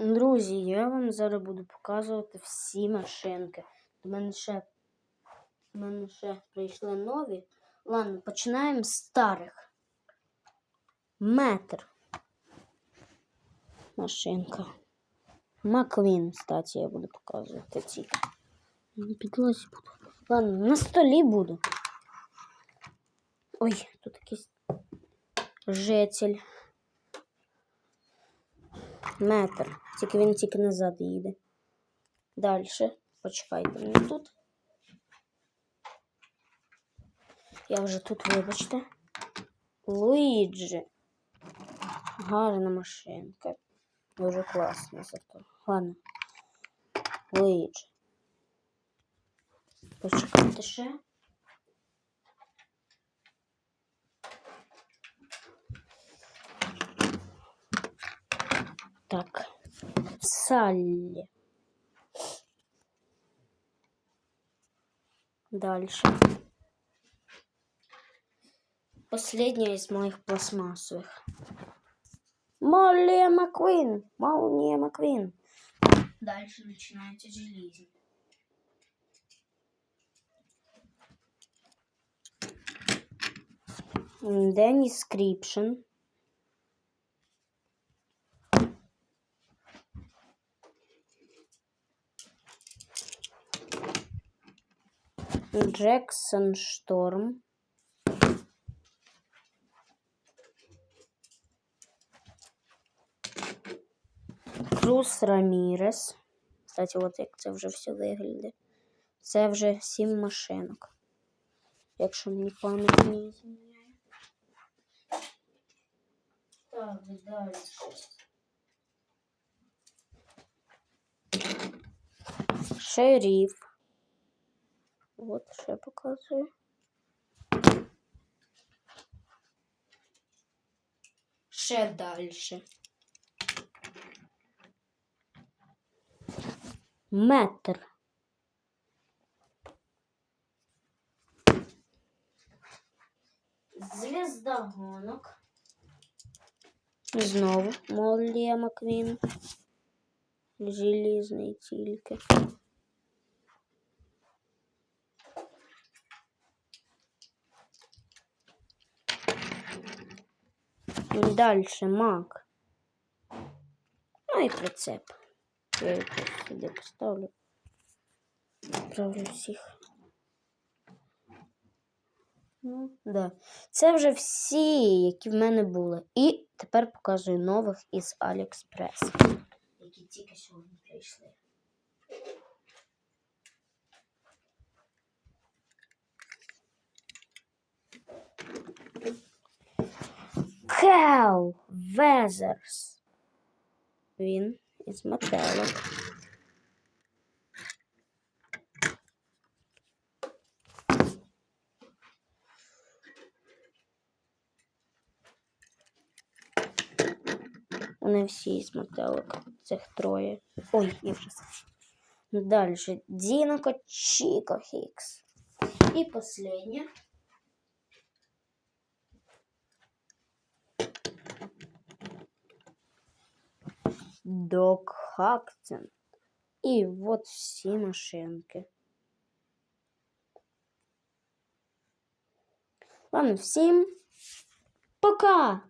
Друзі, я вам зараз буду показувати всі машинки. До мене ще, до мене ще прийшли нові. Ладно, починаємо з старих. Метр. Машинка. Маквін, кстати, я буду показувати ці. На підлозі буду. Ладно, на столі буду. Ой, тут якийсь житель. Метр. Тільки він тільки назад їде. Далі. Почекайте мені тут. Я вже тут, вибачте. Луїджі. Гарна машинка. Дуже класна зато. Ладно. Луїджі. Почекайте ще. Так. Салли. Дальше. Последняя из моих пластмассовых. Молли Маквин. Молния Маквин. Дальше начинается железо. Деннис Скрипшн. Джексон Шторм. Круз Рамірес. Кстати, от як це вже все виглядає. Це вже сім машинок. Якщо мені пам'ять не зміняє. Так, далі. Шериф. Вот ще показую. Ще дальше. Метр. Звезда гонок. Знову Моллія Маквін. Желізний тільки. Дальше мак. Ну і прицеп. Я його сюди поставлю. Правлю всіх. Ну, да. Це вже всі, які в мене були. І тепер показую нових із Аліекспрес, які тільки сьогодні прийшли. Хел Везерс. Він із метелик. Вони всі з метелик. Цих троє. Ой, я вже. Дальше. Динако Чико Хикс. И последнее. Док Хактен. И вот все машинки. Ладно, всем пока!